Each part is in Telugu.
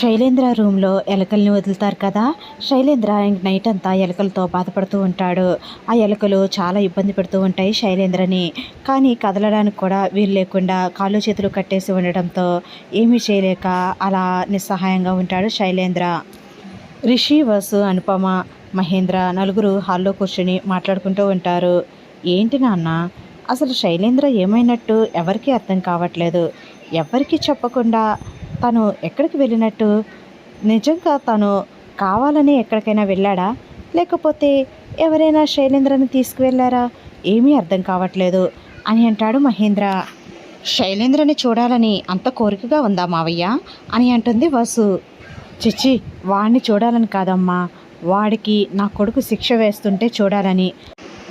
శైలేంద్ర రూమ్లో ఎలకల్ని వదులుతారు కదా. శైలేంద్ర ఇంక నైట్ అంతా ఎలకలతో బాధపడుతూ ఉంటాడు. ఆ ఎలకలు చాలా ఇబ్బంది పెడుతూ ఉంటాయి శైలేంద్రని. కానీ కదలడానికి కూడా వీలు లేకుండా కాళ్ళు చేతులు కట్టేసి ఉండడంతో ఏమీ చేయలేక అలా నిస్సహాయంగా ఉంటాడు శైలేంద్ర. రిషి వసు అనుపమ మహేంద్ర నలుగురు హాల్లో కూర్చుని మాట్లాడుకుంటూ ఉంటారు. ఏంటి నాన్న? అసలు శైలేంద్ర ఏమైనట్టు ఎవరికీ అర్థం కావట్లేదు. ఎవరికీ చెప్పకుండా తను ఎక్కడికి వెళ్ళినట్టు? నిజంగా తను కావాలని ఎక్కడికైనా వెళ్ళాడా? లేకపోతే ఎవరైనా శైలేంద్రని తీసుకువెళ్ళారా ఏమీ అర్థం కావట్లేదు అని అంటాడు మహేంద్ర. శైలేంద్రని చూడాలని అంత కోరికగా ఉందా మావయ్య? అని అంటుంది వసు. చిచ్చి వాడిని చూడాలని కాదమ్మా. వాడికి నా కొడుకు శిక్ష వేస్తుంటే చూడాలని.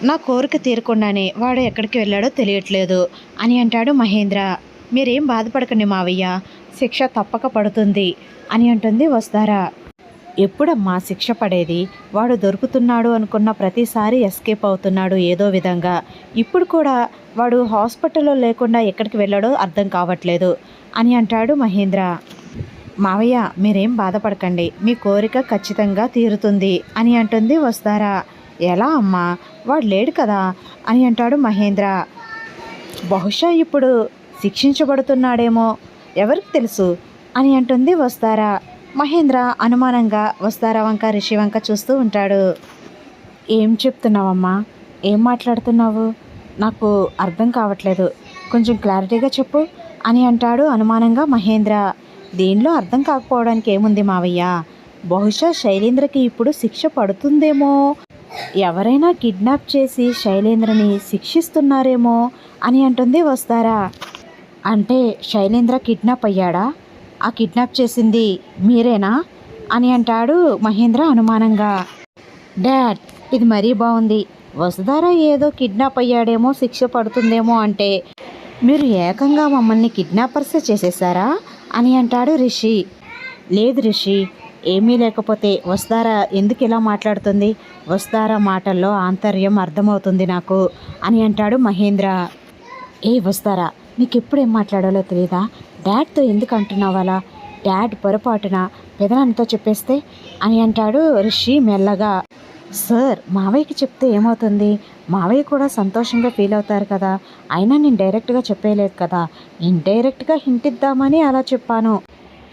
నా కోరిక తీరకుండానే వాడు ఎక్కడికి వెళ్ళాడో తెలియట్లేదు అని అంటాడు మహేంద్ర. మీరేం బాధపడకండి మావయ్య. శిక్ష తప్పక పడుతుంది అని అంటుంది వస్తారా. ఎప్పుడమ్మా శిక్ష పడేది? వాడు దొరుకుతున్నాడు అనుకున్న ప్రతిసారి ఎస్కేప్ అవుతున్నాడు ఏదో విధంగా. ఇప్పుడు కూడా వాడు హాస్పిటల్లో లేకుండా ఎక్కడికి వెళ్ళాడో అర్థం కావట్లేదు అని అంటాడు మహేంద్ర. మావయ్య మీరేం బాధపడకండి. మీ కోరిక ఖచ్చితంగా తీరుతుంది అని అంటుంది వస్తారా. ఎలా అమ్మా? వాడు లేడు కదా అని అంటాడు మహేంద్ర. బహుశా ఇప్పుడు శిక్షించబడుతున్నాడేమో ఎవరికి తెలుసు? అని అంటుంది వస్తారా? మహేంద్ర అనుమానంగా వస్తారా వంక రిషి వంక చూస్తూ ఉంటాడు. ఏం చెప్తున్నావమ్మా? ఏం మాట్లాడుతున్నావు? నాకు అర్థం కావట్లేదు. కొంచెం క్లారిటీగా చెప్పు అని అంటాడు అనుమానంగా మహేంద్ర. దీనిలో అర్థం కాకపోవడానికి ఏముంది మావయ్య? బహుశా శైలేంద్రకి ఇప్పుడు శిక్ష పడుతుందేమో? ఎవరైనా కిడ్నాప్ చేసి శైలేంద్రని శిక్షిస్తున్నారేమో? అని అంటుంది వస్తారా? అంటే శైలేంద్ర కిడ్నాప్ అయ్యాడా? ఆ కిడ్నాప్ చేసింది మీరేనా? అని అంటాడు మహేంద్ర అనుమానంగా. డాడ్ ఇది మరీ బాగుంది. వసుధార ఏదో కిడ్నాప్ అయ్యాడేమో శిక్ష పడుతుందేమో అంటే మీరు ఏకంగా మమ్మల్ని కిడ్నాపర్సే చేసేసారా అని అంటాడు రిషి. లేదు రిషి ఏమీ లేకపోతే వస్తారా ఎందుకు ఇలా మాట్లాడుతుంది? వస్తారా మాటల్లో ఆంతర్యం అర్థమవుతుంది నాకు అని అంటాడు మహేంద్ర. ఏ వస్తారా నీకు ఎప్పుడు ఏం మాట్లాడాలో తెలియదా డాడ్తో ఎందుకు అంటున్నావు అలా డాడ్ పొరపాటున పెదనాన్నతో చెప్పేస్తే? అని అంటాడు రిషి మెల్లగా. సార్ మావయ్యకి చెప్తే ఏమవుతుంది? మావయ్య కూడా సంతోషంగా ఫీల్ అవుతారు కదా? అయినా నేను డైరెక్ట్గా చెప్పేయలేదు కదా? ఇండైరెక్ట్గా హింట్ ఇద్దామని అలా చెప్పాను.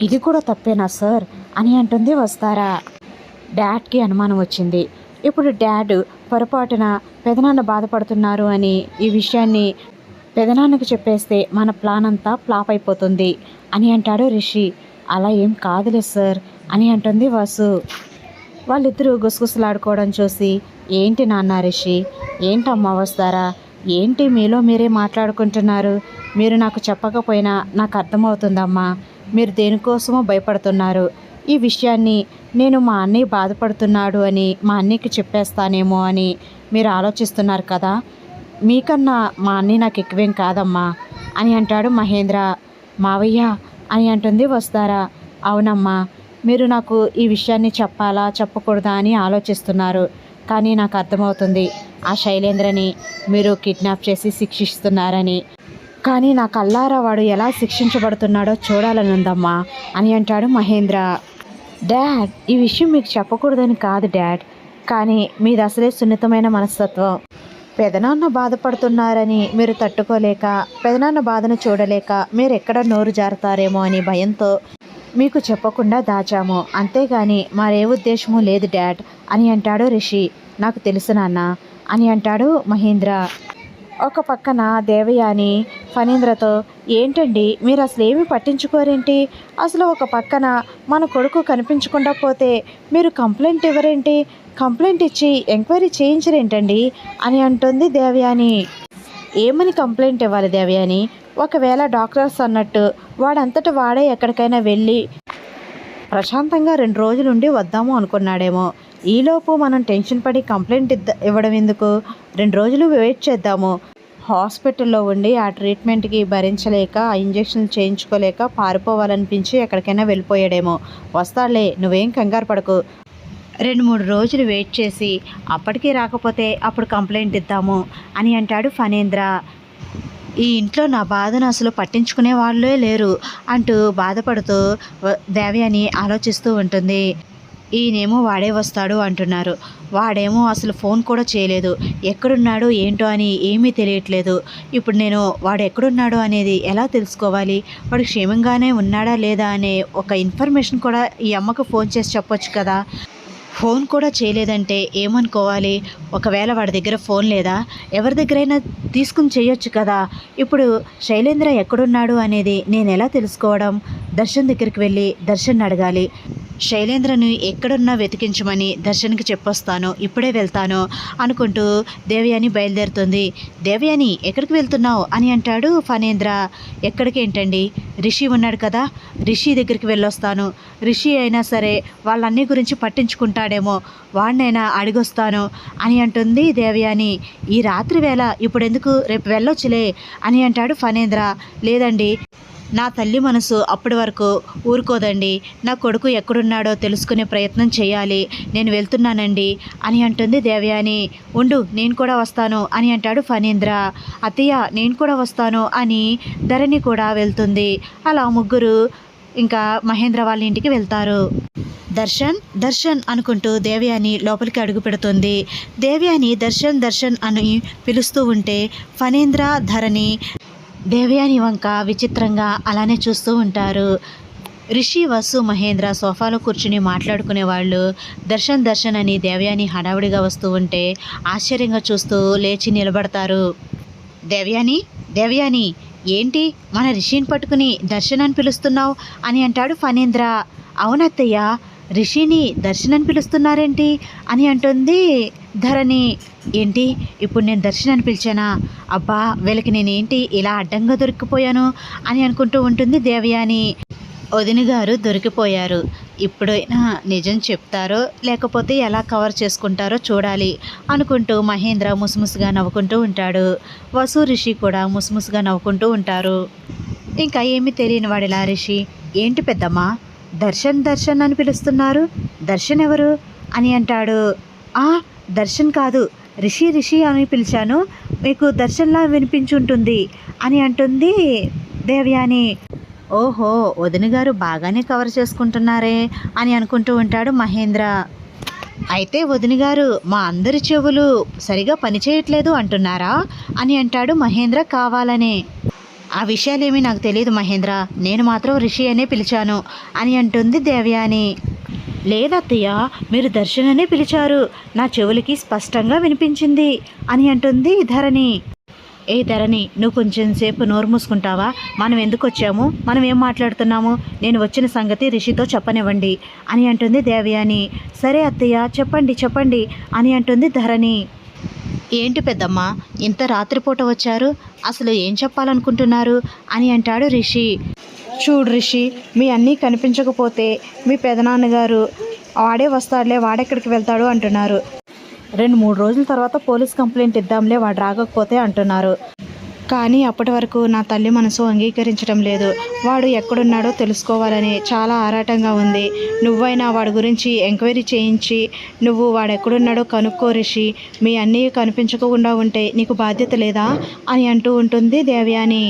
ఇది కూడా తప్పేనా సార్? అని అంటుంది వస్తారా? డాడ్కి అనుమానం వచ్చింది. ఇప్పుడు డాడ్ పొరపాటున పెదనాన్న బాధపడుతున్నారు అని ఈ విషయాన్ని పెదనాన్నకు చెప్పేస్తే మన ప్లాన్ అంతా ఫ్లాప్ అయిపోతుంది. అని అంటాడు రిషి. అలా ఏం కాదులే సార్ అని అంటుంది వాసు. వాళ్ళిద్దరూ గుసగుసలాడుకోవడం చూసి ఏంటి నాన్న రిషి ఏంటమ్మా వస్తారా ఏంటి మీలో మీరే మాట్లాడుకుంటున్నారు మీరు నాకు చెప్పకపోయినా నాకు అర్థమవుతుందమ్మా మీరు దేనికోసమో భయపడుతున్నారు ఈ విషయాన్ని నేను మా అన్నయ్య బాధపడుతున్నాడు అని మా అన్నయ్యకి చెప్పేస్తానేమో అని మీరు ఆలోచిస్తున్నారు కదా మీకన్నా మా అన్నీ నాకు ఎక్కువేం కాదమ్మా అని అంటాడు మహేంద్ర. మావయ్య అని అంటుంది వస్తారా? అవునమ్మా మీరు నాకు ఈ విషయాన్ని చెప్పాలా చెప్పకూడదా అని ఆలోచిస్తున్నారు. కానీ నాకు అర్థమవుతుంది ఆ శైలేంద్రని మీరు కిడ్నాప్ చేసి శిక్షిస్తున్నారని. కానీ నా కల్లారా వాడు ఎలా శిక్షించబడుతున్నాడో చూడాలని ఉందమ్మా అని అంటాడు మహేంద్ర. డాడ్ ఈ విషయం మీకు చెప్పకూడదని కాదు డాడ్. కానీ మీది అసలే సున్నితమైన మనస్తత్వం. పెదనాన్న బాధపడుతున్నారని మీరు తట్టుకోలేక పెదనాన్న బాధను చూడలేక మీరు ఎక్కడ నోరు జారుతారేమో అని భయంతో మీకు చెప్పకుండా దాచాము. అంతేగాని మరే ఉద్దేశము లేదు డాడ్ అని అంటాడు రిషి. నాకు తెలుసు నాన్న అని అంటాడు మహేంద్ర. ఒక పక్కన దేవయాని ఫణీంద్రతో ఏంటండి మీరు అసలు ఏమి పట్టించుకోరేంటి? అసలు ఒక పక్కన మన కొడుకు కనిపించకుండా పోతే మీరు కంప్లైంట్ ఇవ్వరేంటి? కంప్లైంట్ ఇచ్చి ఎంక్వైరీ చేయించరేంటండి? అని అంటుంది దేవయాని. ఏమని కంప్లైంట్ ఇవ్వాలి దేవయాని? ఒకవేళ డాక్టర్స్ అన్నట్టు వాడంతటి వాడే ఎక్కడికైనా వెళ్ళి ప్రశాంతంగా రెండు రోజులు ఉండి వద్దాము అనుకున్నాడేమో. ఈలోపు మనం టెన్షన్ పడి కంప్లైంట్ ఇద్ద ఇవ్వడం ఎందుకు? రెండు రోజులు వెయిట్ చేద్దాము. హాస్పిటల్లో ఉండి ఆ ట్రీట్మెంట్కి భరించలేక ఆ ఇంజెక్షన్ చేయించుకోలేక పారిపోవాలనిపించి ఎక్కడికైనా వెళ్ళిపోయాడేమో. వస్తాలే నువ్వేం కంగారు పడకు. రెండు మూడు రోజులు వెయిట్ చేసి అప్పటికీ రాకపోతే అప్పుడు కంప్లైంట్ ఇద్దాము అని అంటాడు ఫణేంద్ర. ఈ ఇంట్లో నా బాధను అసలు పట్టించుకునే వాళ్ళే లేరు అంటూ బాధపడుతూ వ- దేవయాని ఆలోచిస్తూ ఉంటుంది. ఈయనేమో వాడే వస్తాడు అంటున్నారు. వాడేమో అసలు ఫోన్ కూడా చేయలేదు. ఎక్కడున్నాడు ఏంటో అని ఏమీ తెలియట్లేదు. ఇప్పుడు నేను వాడు ఎక్కడున్నాడు అనేది ఎలా తెలుసుకోవాలి? వాడు క్షేమంగానే ఉన్నాడా లేదా అనే ఒక ఇన్ఫర్మేషన్ కూడా ఈ అమ్మకు ఫోన్ చేసి చెప్పొచ్చు కదా. ఫోన్ కూడా చేయలేదంటే ఏమనుకోవాలి? ఒకవేళ వాడి దగ్గర ఫోన్ లేదా? ఎవరి దగ్గరైనా తీసుకుని చేయొచ్చు కదా. ఇప్పుడు శైలేంద్ర ఎక్కడున్నాడు అనేది నేను ఎలా తెలుసుకోవడం? దర్శన్ దగ్గరికి వెళ్ళి దర్శన్ అడగాలి. శైలేంద్రను ఎక్కడున్నా వెతికించమని దర్శన్కి చెప్పొస్తాను ఇప్పుడే వెళ్తాను అనుకుంటూ దేవయాని బయలుదేరుతుంది. దేవయాని ఎక్కడికి వెళ్తున్నావు? అని అంటాడు ఫణేంద్ర. ఎక్కడికేంటండి? రిషి ఉన్నాడు కదా రిషి దగ్గరికి వెళ్ళొస్తాను. రిషి అయినా సరే వాళ్ళన్నీ గురించి పట్టించుకుంటాడేమో వాడినైనా అడిగొస్తాను అని అంటుంది దేవయాని. ఈ రాత్రి వేళ ఇప్పుడెందుకు? రేపు వెళ్ళొచ్చులే అని అంటాడు ఫణేంద్ర. లేదండి నా తల్లి మనసు అప్పటి వరకు ఊరుకోదండి. నా కొడుకు ఎక్కడున్నాడో తెలుసుకునే ప్రయత్నం చేయాలి. నేను వెళ్తున్నానండి అని అంటుంది దేవయాని. ఉండు నేను కూడా వస్తాను అని అంటాడు ఫణీంద్ర. అత్తయ్య నేను కూడా వస్తాను అని ధరణి కూడా వెళ్తుంది. అలా ముగ్గురు ఇంకా మహేంద్ర వాళ్ళ ఇంటికి వెళ్తారు. దర్శన్ దర్శన్ అనుకుంటూ దేవయాని లోపలికి అడుగు పెడుతుంది. దేవయాని దర్శన్ దర్శన్ అని పిలుస్తూ ఉంటే ఫణేంద్ర ధరణి దేవయాని వంక విచిత్రంగా అలానే చూస్తూ ఉంటారు. రిషి వసు మహేంద్ర సోఫాలో కూర్చుని మాట్లాడుకునే వాళ్ళు దర్శన్ దర్శన్ అని దేవయాని హడావుడిగా వస్తూ ఉంటే ఆశ్చర్యంగా చూస్తూ లేచి నిలబడతారు. దేవయాని? దేవయాని ఏంటి? మన రిషిని పట్టుకుని దర్శన్ అని పిలుస్తున్నావు అని అంటాడు ఫణేంద్ర. అవునత్తయ్య రిషిని దర్శన్ అని పిలుస్తున్నారేంటి అని అంటుంది ధరణి. ఏంటి? ఇప్పుడు నేను దర్శన్ అని పిలిచానా? అబ్బా వీళ్ళకి నేనేంటి ఇలా అడ్డంగా దొరికిపోయాను అని అనుకుంటూ ఉంటుంది దేవయాని. వదిన గారు దొరికిపోయారు. ఇప్పుడైనా నిజం చెప్తారో లేకపోతే ఎలా కవర్ చేసుకుంటారో చూడాలి అనుకుంటూ మహేంద్ర ముసుముసుగా నవ్వుకుంటూ ఉంటాడు. వసు రిషి కూడా ముసుముసుగా నవ్వుకుంటూ ఉంటారు. ఇంకా ఏమీ తెలియని వాడిలా రిషి. ఏంటి పెద్దమ్మా? దర్శన్ దర్శన్ అని పిలుస్తున్నారు. దర్శన్ ఎవరు? అని అంటాడు. ఆ దర్శన్ కాదు. రిషి రిషి అని పిలిచాను. మీకు దర్శన్లా వినిపించుంటుంది అని అంటుంది దేవయాని. ఓహో వదిన గారు బాగానే కవర్ చేసుకుంటున్నారే అని అనుకుంటూ ఉంటాడు మహేంద్ర. అయితే వదిన గారు మా అందరి చెవులు సరిగా పనిచేయట్లేదు అంటున్నారా? అని అంటాడు మహేంద్ర కావాలనే. ఆ విషయాలేమీ నాకు తెలియదు మహేంద్ర. నేను మాత్రం రిషి అనే పిలిచాను. అని అంటుంది దేవయాని. లేదత్తయ్య మీరు దర్శననే పిలిచారు. నా చెవులకి స్పష్టంగా వినిపించింది అని అంటుంది ధరణి. ఏ ధరణి నువ్వు కొంచెం సేపు నోరు మూసుకుంటావా? మనం ఎందుకు వచ్చాము? మనం ఏం మాట్లాడుతున్నాము? నేను వచ్చిన సంగతి రిషితో చెప్పనివ్వండి అని అంటుంది దేవయాని. సరే అత్తయ్య చెప్పండి చెప్పండి అని అంటుంది ధరణి. ఏంటి పెద్దమ్మ ఇంత రాత్రిపూట వచ్చారు? అసలు ఏం చెప్పాలనుకుంటున్నారు అని అంటాడు రిషి. చూడు రిషి మీ అన్నీ కనిపించకపోతే మీ పెదనాన్నగారు వాడే వస్తాడులే వాడెక్కడికి వెళ్తాడు అంటున్నారు. రెండు మూడు రోజుల తర్వాత పోలీస్ కంప్లైంట్ ఇద్దాంలే వాడు రాకపోతే అంటున్నారు. కానీ అప్పటి వరకు నా తల్లి మనసు అంగీకరించడం లేదు. వాడు ఎక్కడున్నాడో తెలుసుకోవాలని చాలా ఆరాటంగా ఉంది. నువ్వైనా వాడి గురించి ఎంక్వైరీ చేయించి నువ్వు వాడు ఎక్కడున్నాడో కనుక్కో రిషి. మీ అన్నయ్య కనిపించకుండా ఉంటే నీకు బాధ్యత లేదా? అని అంటూ ఉంటుంది దేవ్యాని.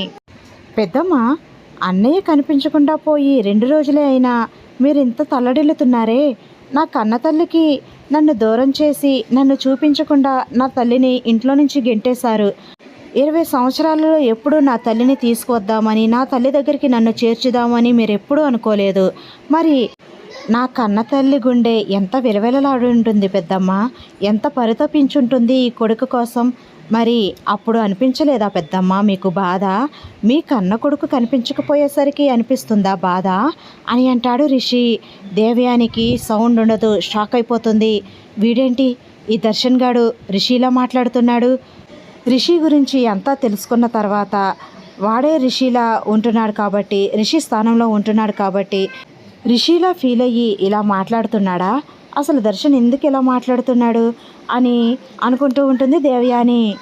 పెద్దమ్మ అన్నయ్య కనిపించకుండా పోయి రెండు రోజులే అయినా మీరు ఇంత తల్లడిల్లుతున్నారే? నా కన్న తల్లికి నన్ను దూరం చేసి నన్ను చూపించకుండా నా తల్లిని ఇంట్లో నుంచి గెంటేశారు. ఇరవై సంవత్సరాలలో ఎప్పుడూ నా తల్లిని తీసుకువద్దామని నా తల్లి దగ్గరికి నన్ను చేర్చుదామని మీరు ఎప్పుడూ అనుకోలేదు. మరి నా కన్న తల్లి గుండె ఎంత విలవిలలాడి ఉంటుంది పెద్దమ్మ? ఎంత పరితపించుంటుంది ఈ కొడుకు కోసం? మరి అప్పుడు అనిపించలేదా పెద్దమ్మ మీకు బాధ? మీ కన్న కొడుకు కనిపించకపోయేసరికి అనిపిస్తుందా బాధ? అని అంటాడు రిషి. దేవయానికి సౌండ్ ఉండదు షాక్ అయిపోతుంది వీడేంటి? ఈ దర్శన్ గాడు రిషిలా మాట్లాడుతున్నాడు. రిషి గురించి అంతా తెలుసుకున్న తర్వాత వాడే రిషిలా ఉంటున్నాడు కాబట్టి రిషి స్థానంలో ఉంటున్నాడు కాబట్టి రిషిలా ఫీల్ అయ్యి ఇలా మాట్లాడుతున్నాడా? అసలు దర్శన్ ఎందుకు ఇలా మాట్లాడుతున్నాడు? అని అనుకుంటూ ఉంటుంది దేవయాని.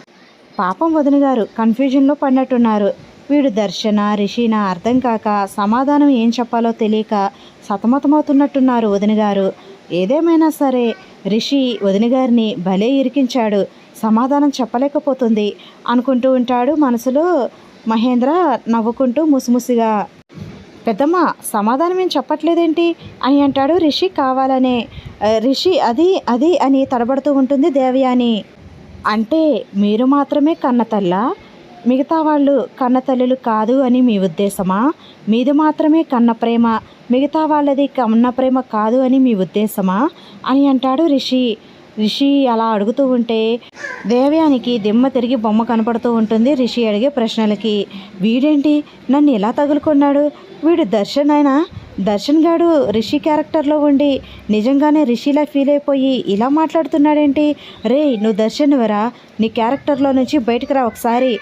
పాపం వదిన గారు కన్ఫ్యూజన్లో పడినట్టున్నారు. వీడు దర్శన రిషిన అర్థం కాక సమాధానం ఏం చెప్పాలో తెలియక సతమతమవుతున్నట్టున్నారు వదిన గారు. ఏదేమైనా సరే రిషి వదిన గారిని భలే ఇరికించాడు. సమాధానం చెప్పలేకపోతుంది అనుకుంటూ ఉంటాడు మనసులో. మహేంద్ర నవ్వుకుంటూ ముసిముసిగా పెద్దమ్మ సమాధానం ఏం చెప్పట్లేదేంటి? అని అంటాడు రిషి. కావాలనే రిషి అది అది అని తడబడుతూ ఉంటుంది దేవయాని. అంటే మీరు మాత్రమే కన్నతల్ల? మిగతా వాళ్ళు కన్నతల్లులు కాదు అని మీ ఉద్దేశమా? మీది మాత్రమే కన్న ప్రేమ మిగతా వాళ్ళది కన్న ప్రేమ కాదు అని మీ ఉద్దేశమా? అని అంటాడు రిషి. రిషి అలా అడుగుతూ ఉంటే దేవయానికి దిమ్మ తిరిగి బొమ్మ కనపడుతూ ఉంటుంది రిషి అడిగే ప్రశ్నలకి. వీడేంటి? నన్ను ఎలా తగులుకున్నాడు? వీడు దర్శన్ అయినా? దర్శన్ గాడు రిషి క్యారెక్టర్లో ఉండి నిజంగానే రిషిలా ఫీల్ అయిపోయి ఇలా మాట్లాడుతున్నాడేంటి? రే నువ్వు దర్శన్ వరా? నీ క్యారెక్టర్లో నుంచి బయటకు రా ఒకసారి.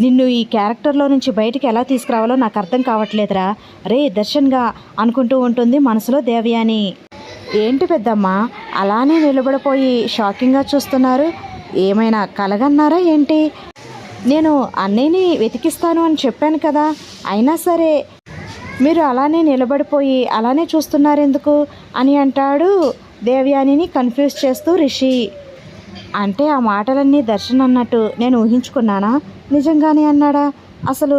నిన్ను ఈ క్యారెక్టర్లో నుంచి బయటికి ఎలా తీసుకురావాలో నాకు అర్థం కావట్లేదురా. రే దర్శన్గా అనుకుంటూ ఉంటుంది మనసులో దేవయాని. ఏంటి పెద్దమ్మ? అలానే నిలబడిపోయి షాకింగ్గా చూస్తున్నారు. ఏమైనా కలగన్నారా ఏంటి? నేను అన్నయ్యని వెతికిస్తాను అని చెప్పాను కదా. అయినా సరే మీరు అలానే నిలబడిపోయి అలానే చూస్తున్నారు ఎందుకు అని అంటాడు దేవయానిని కన్ఫ్యూజ్ చేస్తూ రిషి. అంటే ఆ మాటలన్నీ దర్శన్ అన్నట్టు నేను ఊహించుకున్నానా? నిజంగానే అన్నాడా? అసలు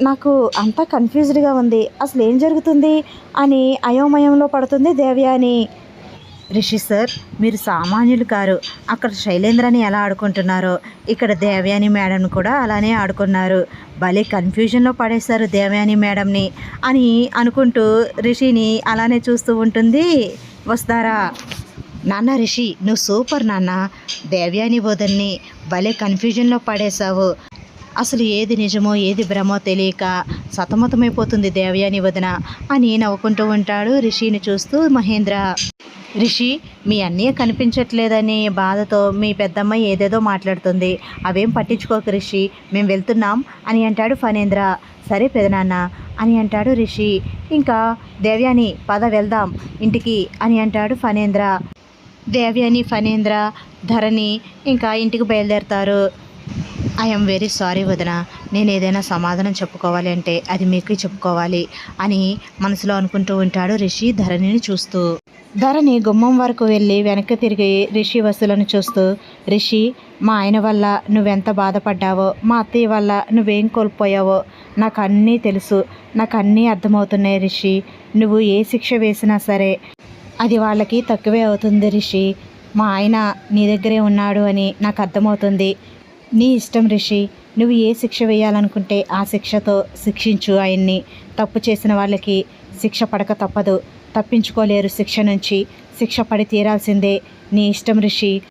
నాకు అంతా కన్ఫ్యూజ్డ్గా ఉంది. అసలు ఏం జరుగుతుంది? అని అయోమయంలో పడుతుంది దేవయాని. రిషి సార్ మీరు సామాన్యులు కారు. అక్కడ శైలేంద్రని ఎలా ఆడుకుంటున్నారో ఇక్కడ దేవయాని మేడం కూడా అలానే ఆడుకున్నారు. భలే కన్ఫ్యూజన్లో పడేశారు దేవయాని మేడంని అని అనుకుంటూ రిషిని అలానే చూస్తూ ఉంటుంది. వస్తారా? నాన్న రిషి నువ్వు సూపర్ నాన్న. దేవ్యాని వదన్ని భలే కన్ఫ్యూజన్లో పడేశావు. అసలు ఏది నిజమో ఏది భ్రమో తెలియక సతమతమైపోతుంది దేవయాని వదిన అని నవ్వుకుంటూ ఉంటాడు రిషిని చూస్తూ మహేంద్ర. రిషి మీ అన్నయ్య కనిపించట్లేదని బాధతో మీ పెద్దమ్మ ఏదేదో మాట్లాడుతుంది. అవేం పట్టించుకోక రిషి మేము వెళ్తున్నాం అని అంటాడు ఫణేంద్ర. సరే పెదనాన్న అని అంటాడు రిషి. ఇంకా దేవ్యాని పద వెళ్దాం ఇంటికి అని అంటాడు ఫణేంద్ర. దేవ్యాని ఫణేంద్ర ధరణి ఇంకా ఇంటికి బయలుదేరతారు. ఐఎమ్ వెరీ సారీ వదిన. నేను ఏదైనా సమాధానం చెప్పుకోవాలి అంటే అది మీకు చెప్పుకోవాలి అని మనసులో అనుకుంటూ ఉంటాడు రిషి ధరణిని చూస్తూ. ధరణి గుమ్మం వరకు వెళ్ళి వెనక్కి తిరిగి రిషి వస్తువులను చూస్తూ రిషి మా ఆయన వల్ల నువ్వెంత బాధపడ్డావో మా అత్తయ్య వల్ల నువ్వేం కోల్పోయావో నాకు అన్నీ తెలుసు. నాకు అన్నీ అర్థమవుతున్నాయి రిషి. నువ్వు ఏ శిక్ష వేసినా సరే అది వాళ్ళకి తక్కువే అవుతుంది రిషి. మా ఆయన నీ దగ్గరే ఉన్నాడు అని నాకు అర్థమవుతుంది. నీ ఇష్టం రిషి నువ్వు ఏ శిక్ష వేయాలనుకుంటే ఆ శిక్షతో శిక్షించు ఆయన్ని. తప్పు చేసిన వాళ్ళకి శిక్ష పడక తప్పదు. తప్పించుకోలేరు శిక్ష నుంచి. శిక్ష పడి తీరాల్సిందే నీ ఇష్టం రిషి.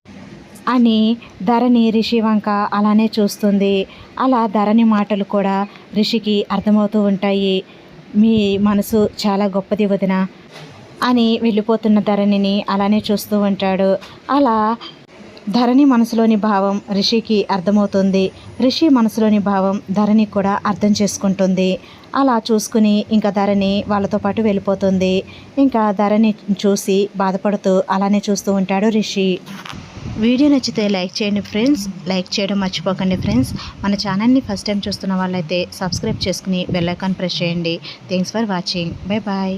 అని ధరణి రిషి వంక అలానే చూస్తుంది. అలా ధరణి మాటలు కూడా రిషికి అర్థమవుతూ ఉంటాయి. మీ మనసు చాలా గొప్పది వదిన అని వెళ్ళిపోతున్న ధరణిని అలానే చూస్తూ ఉంటాడు. అలా ధరణి మనసులోని భావం రిషికి అర్థమవుతుంది. రిషి మనసులోని భావం ధరణి కూడా అర్థం చేసుకుంటుంది. అలా చూసుకుని ఇంకా ధరణి వాళ్ళతో పాటు వెళ్ళిపోతుంది. ఇంకా ధరణి చూసి బాధపడుతూ అలానే చూస్తూ ఉంటాడు రిషి. వీడియో నచ్చితే లైక్ చేయండి ఫ్రెండ్స్. లైక్ చేయడం మర్చిపోకండి ఫ్రెండ్స్. మన ఛానల్ని ఫస్ట్ టైం చూస్తున్న వాళ్ళైతే సబ్స్క్రైబ్ చేసుకుని బెల్లైకాన్ ప్రెస్ చేయండి. Thanks for watching. Bye bye.